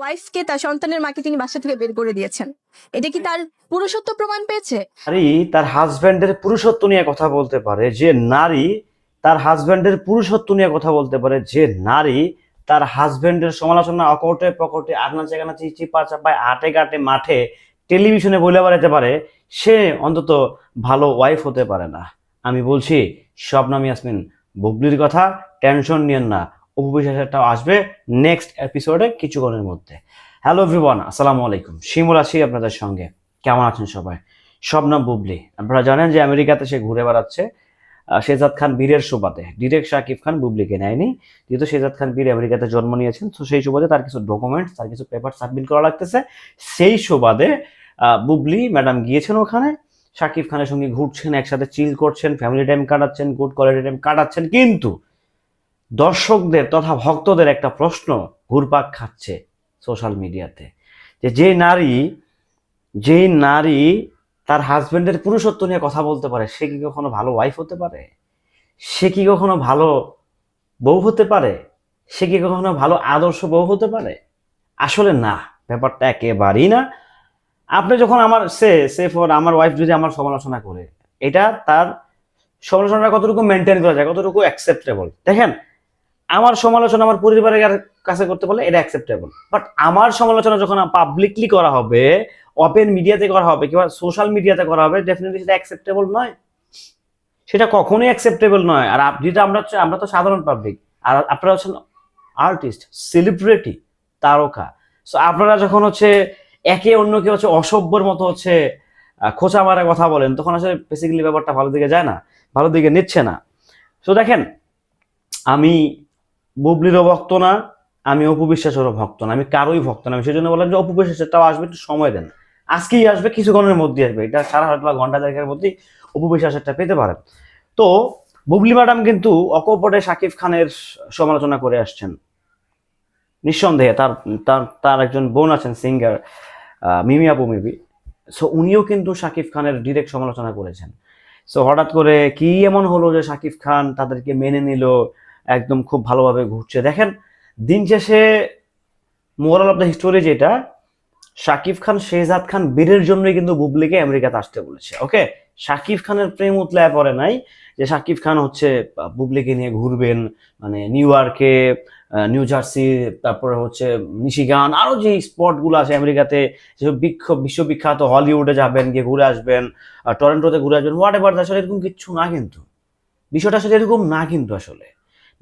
ওয়াইফকে তার সন্তানের মাকে তিনি বাসা থেকে বের করে দিয়েছেন। এটা কি তার পুরুষত্ব প্রমাণ পেয়েছে? নারী তার হাজব্যান্ডের পুরুষত্ব নিয়ে কথা বলতে পারে, যে নারী তার হাজব্যান্ডের পুরুষত্ব নিয়ে কথা বলতে পারে, যে নারী তার হাজব্যান্ডের সমালোচনা অকটে পকটে আটনা চেকানা চিপা চাপায় আটে গাটে মাঠে, টেলিভিশনে বলে বেড়াতে পারে, সে অন্তত ভালো ওয়াইফ হতে পারে না। আমি বলছি শবনাম ইয়াসমিন বুবলির কথা টেনশন নিয়েন না। উপবিশ্বাসটাও আসবে নেক্সট এপিসোডে কিছুক্ষণের মধ্যে। হ্যালো এভরিওয়ান আসসালামু আলাইকুম। শিমুল আছি আপনাদের সঙ্গে। কেমন আছেন সবাই? শবনম বুবলি। আপনারা জানেন যে আমেরিকাতে সে ঘুরে বেড়াচ্ছে। শেজাদ খান বীরের সুবাদে। ডিরেক্ট শাকিব খান বুবলিকে নেয়নি। যেহেতু শেজাদ খান বীর আমেরিকাতে জন্ম নিয়েছেন, তো সেই সুবাদে তার কিছু ডকুমেন্টস তার কিছু পেপার সাবমিট করা লাগতেছে। সেই সুবাদে বুবলি ম্যাডাম গিয়েছেন ওখানে। শাকিব খানের সঙ্গে ঘুরছেন, একসাথে চিল করছেন ফ্যামিলি টাইম কাটাচ্ছেন গুড কোয়ালিটি টাইম কাটাচ্ছেন। কিন্তু দর্শকদের তথা ভক্তদের একটা প্রশ্ন ঘুরপাক খাচ্ছে সোশ্যাল মিডিয়াতে, যে যে নারী যেই নারী তার হাজবেন্ডের পুরুষত্ব নিয়ে কথা বলতে পারে, সে কি কখনো ভালো ওয়াইফ হতে পারে? সে কি কখনো ভালো বউ হতে পারে? সে কি কখনো ভালো আদর্শ বউ হতে পারে? আসলে না, ব্যাপারটা একেবারেই না। আপনি যখন আমার সে সে ফর আমার ওয়াইফ যদি আমার সমালোচনা করে, এটা তার সমালোচনাটা কতটুকু মেনটেন করা যায়, কতটুকু অ্যাকসেপ্টেবল দেখেন আমার সমালোচনা আমার পরিবারের কাছে করতে পারলে এটা অ্যাকসেপ্টেবল বাট আমার সমালোচনা যখন পাবলিকলি করা হবে ওপেন মিডিয়াতে করা হবে, কিংবা সোশ্যাল মিডিয়াতে করা হবে ডেফিনেটলি সেটা অ্যাকসেপ্টেবল নয়। সেটা কখনোই অ্যাকসেপ্টেবল নয়। আর যেটা আমরা হচ্ছে আমরা তো সাধারণ পাবলিক আর আপনারা হচ্ছেন আর্টিস্ট সেলিব্রিটি তারকা। সো আপনারা যখন হচ্ছে একে অন্যকে হচ্ছে অসভ্যর মতো হচ্ছে খোঁচা মারা কথা বলেন, তখন আসলে বেসিক্যালি ব্যাপারটা ভালো দিকে যায় না, ভালো দিকে নিচ্ছে না। সো দেখেন, আমি বুবলিরও ভক্ত না, আমি অপবিশ্বাসেরও ভক্ত না, আমি কারোই ভক্ত না। আমি সেই জন্য বললাম যে, অপু বিশ্বাসেরটাও আসবে একটু সময় দেন। আজকেই আসবে, কিছুক্ষণের মধ্যে আসবে। এটা সারা হয়তো বা ঘণ্টা দেড়েকের মধ্যেই অপু বিশ্বাসেরটা পেতে পারেন তো বুবলি ম্যাডাম কিন্তু অকপটে শাকিব খানের সমালোচনা করে আসছেন। নিঃসন্দেহে তার তার তার একজন বোন আছেন সিঙ্গার মিমি আপু মেবি সো উনিও কিন্তু শাকিব খানের ডিরেক্ট সমালোচনা করেছেন। সো হঠাৎ করে কি এমন হলো যে শাকিব খান তাদেরকে মেনে নিল? একদম খুব ভালোভাবে ঘুরছে। দেখেন, দিন শেষে মোরাল অফ দ্য হিস্টোরি যেটা, শাকিব খান, শেহজাদ খান বীরের জন্যই কিন্তু বুবলিকে আমেরিকাতে আসতে বলেছে, ওকে? শাকিব খানের প্রেম উতলায় পড়ে নাই যে শাকিব খান হচ্ছে বুবলিকে নিয়ে ঘুরবেন মানে নিউ ইয়র্কে নিউ জার্সি, তারপরে হচ্ছে মিশিগান আরও যে স্পটগুলো আছে আমেরিকাতে, যেসব বিখ্য, বিশ্ববিখ্যাত হলিউডে যাবেন, গিয়ে ঘুরে আসবেন টরেন্টোতে ঘুরে আসবেন হোয়াট এভার আসলে এরকম কিচ্ছু না কিন্তু। বিষয়টা আসলে এরকম না কিন্তু আসলে।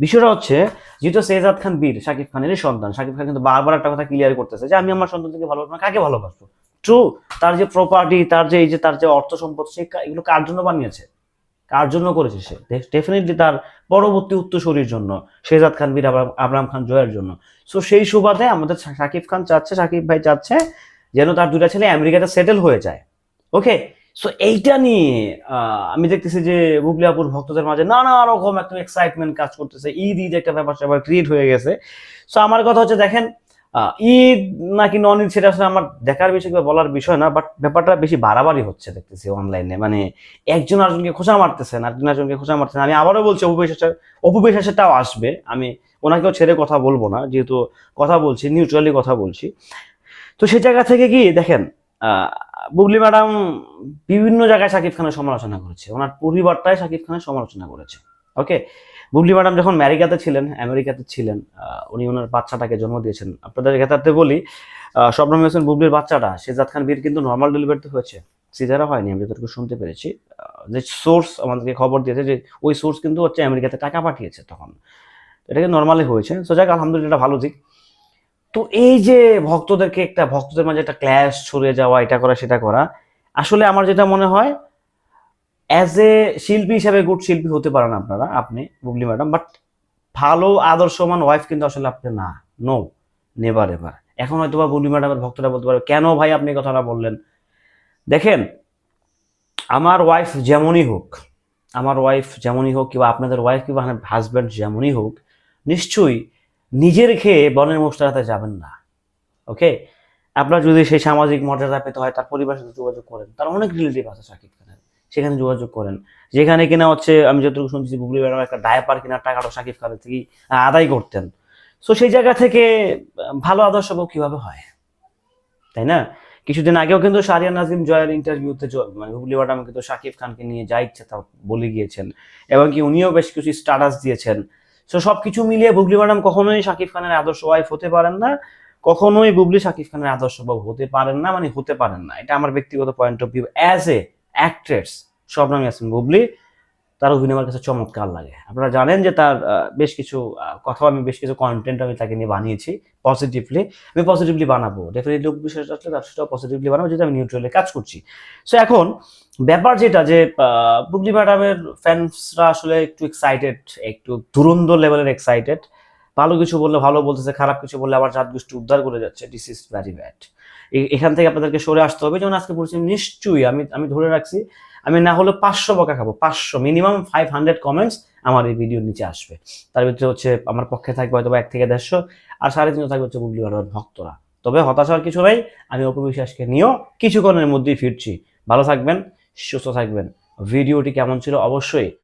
বিষয়টা হচ্ছে, যেহেতু সেজাদ খান বীর, শাকিব খানেরই সন্তান, শাকিব খান কিন্তু বারবার একটা কথা ক্লিয়ার করতেছে যে, আমি আমার সন্তান থেকে ভালোবাসবো কাকে ভালোবাসবো? ট্রু তার যে প্রপার্টি তার যে এই যে, তার যে অর্থ সম্পদ, সে এগুলো কার জন্য বানিয়েছে? কার জন্য করেছে সে? ডেফিনেটলি তার পরবর্তী উত্তরসূরির জন্য শেজাদ খান, বীর আবরাম- খান জয়ের জন্য। সো সেই সুবাদে আমাদের শাকিব খান চাচ্ছে, শাকিব ভাই চাচ্ছে যেন তার দুটা ছেলে আমেরিকাতে সেটেল হয়ে যায়। ওকে সো এইটা নিয়ে আমি দেখতেছি যে বুবলি আপুর ভক্তদের মাঝে নানা রকম একটা এক্সাইটমেন্ট কাজ করতেছে। ঈদ ঈদ একটা ব্যাপার স্যাপার ক্রিয়েট হয়ে গেছে। সো আমার কথা হচ্ছে দেখেন ঈদ নাকি নন ঈদ সেটা আসলে আমার দেখার বিষয় কিংবা বলার বিষয় না বাট ব্যাপারটা বেশি বাড়াবাড়ি হচ্ছে দেখতেছি অনলাইনে মানে একজন আরেকজনকে খোঁচা মারতেছেন, আরেকজন আরেকজনকে খোঁচা মারতেছেন। আমি আবারও বলছি, অপবিশ্বাসের, অপবিশ্বাসেরটাও আসবে। আমি ওনাকেও ছেড়ে কথা বলব না, যেহেতু কথা বলছি নিউট্রালি কথা বলছি। তো সে জায়গা থেকে কি, দেখেন বুবলি ম্যাডাম বিভিন্ন জায়গায় শাকিব খানের সমালোচনা করেছে। ওনার পরিবারটাই শাকিব খানের সমালোচনা করেছে। ওকে বুবলি ম্যাডাম যখন আমেরিকাতে ছিলেন আমেরিকাতে ছিলেন উনি ওনার বাচ্চাটাকে জন্ম দিয়েছেন। আপনাদের ক্ষেত্রে বলি শবনম হোসেন বুবলির বাচ্চাটা শেজাদ খান বীর কিন্তু নর্মাল ডেলিভারিতে হয়েছে। সিজারা হয়নি, আমি যতটুকু শুনতে পেরেছি। যে সোর্স আমাদেরকে খবর দিয়েছে যে ওই সোর্স কিন্তু হচ্ছে আমেরিকাতে টাকা পাঠিয়েছে তখন। এটাকে নর্মালি হয়েছে। সো যাক, আলহামদুলিল্লাহ ভালো দিক। তো এই যে ভক্তদেরকে একটা, ভক্তদের মাঝে একটা ক্ল্যাশ ছড়িয়ে যাওয়া, এটা করা, সেটা করা, আসলে আমার যেটা মনে হয় অ্যাজ এ শিল্পী হিসাবে গুড শিল্পী হতে পারেন আপনারা, আপনি, বুবলি ম্যাডাম বাট ভালো, আদর্শমান ওয়াইফ কিন্তু আসলে আপনি না নো নেভার এভার এখন হয়তো বা বুবলি ম্যাডামের ভক্তরা বলতে পারবে কেন ভাই আপনি কথাটা বললেন? দেখেন, আমার ওয়াইফ যেমনই হোক, আমার ওয়াইফ যেমনই হোক, কিংবা আপনাদের ওয়াইফ কিংবা হাজব্যান্ড যেমনই হোক, নিশ্চয়ই নিজের খেয়ে বনের মোস্তারাতে যাবেন না ওকে আপনার যদি সেই সামাজিক মর্যাদা পেতে হয়, তার পরিবারের সাথে যোগাযোগ করেন। তার অনেক রিলেটিভ আছে শাকিব খানের, সেখানে যোগাযোগ করেন। যেখানে কিনা হচ্ছে, আমি যতটুকু শুনছি বুবলি ম্যাডাম একটা ডায়াপার কেনার টাকাটা শাকিব খানের থেকেই আদায় করতেন। সো সেই জায়গা থেকে ভালো আদর্শ কীভাবে হয়? তাই না? কিছুদিন আগেও কিন্তু সারিয়া নাজিম জয়ের ইন্টারভিউতে মানে হুবলি ম্যাডাম কিন্তু শাকিব খানকে নিয়ে যা ইচ্ছে তা বলে গিয়েছেন। এবং কি উনিও বেশ কিছু স্ট্যাটাস দিয়েছেন। সো সবকিছু মিলিয়ে বুবলি ম্যাডাম কখনোই শাকিব খানের আদর্শ ওয়াইফ হতে পারেন না। কখনোই বুবলি শাকিব খানের আদর্শ বাবু হতে পারেন না মানে হতে পারেন না। এটা আমার ব্যক্তিগত point of view as a actress Shabnam Yasmin Bubly. তার অভিনয় আমার কাছে চমৎকার লাগে। আপনারা জানেন যে তার বেশ কিছু কথা আমি, বেশ কিছু কন্টেন্ট আমি তাকে নিয়ে বানিয়েছি পজিটিভলি আমি পজিটিভলি বানাবো। ডেফিনেটলি লোক বিশেষ আসলে তার সেটাও পজিটিভলি বানাবো যেটা আমি নিউট্রালে কাজ করছি। সো এখন ব্যাপার যেটা যে বুবলি ম্যাডামের ফ্যান্সরা আসলে একটু এক্সাইটেড একটু দুরন্ত লেভেলের এক্সাইটেড ভালো কিছু বললে ভালো বলতেছে, খারাপ কিছু বললে আবার জাত গোষ্ঠী উদ্ধার করে যাচ্ছে। দিস ইজ ভ্যারি ব্যাড এখান থেকে আপনাদেরকে সরে আসতে হবে। যেমন আজকে বলছি, নিশ্চয়ই আমি আমি ধরে রাখছি, আমি না হলে পাঁচশো বকা খাব, পাঁচশো মিনিমাম ফাইভ হান্ড্রেড কমেন্টস আমার এই ভিডিওর নিচে আসবে। তার ভিতরে হচ্ছে আমার পক্ষে থাকবে হয়তো এক থেকে দেড়শো, আর সাড়ে তিনশো থাকবে হচ্ছে বুবলি ম্যাডামের ভক্তরা। তবে হতাশার কিছু নেই, আমি অপবিশ্বাসকে নিয়েও কিছুক্ষণের মধ্যেই ফিরছি। ভালো থাকবেন, সুস্থ থাকবেন। ভিডিওটি কেমন ছিল? অবশ্যই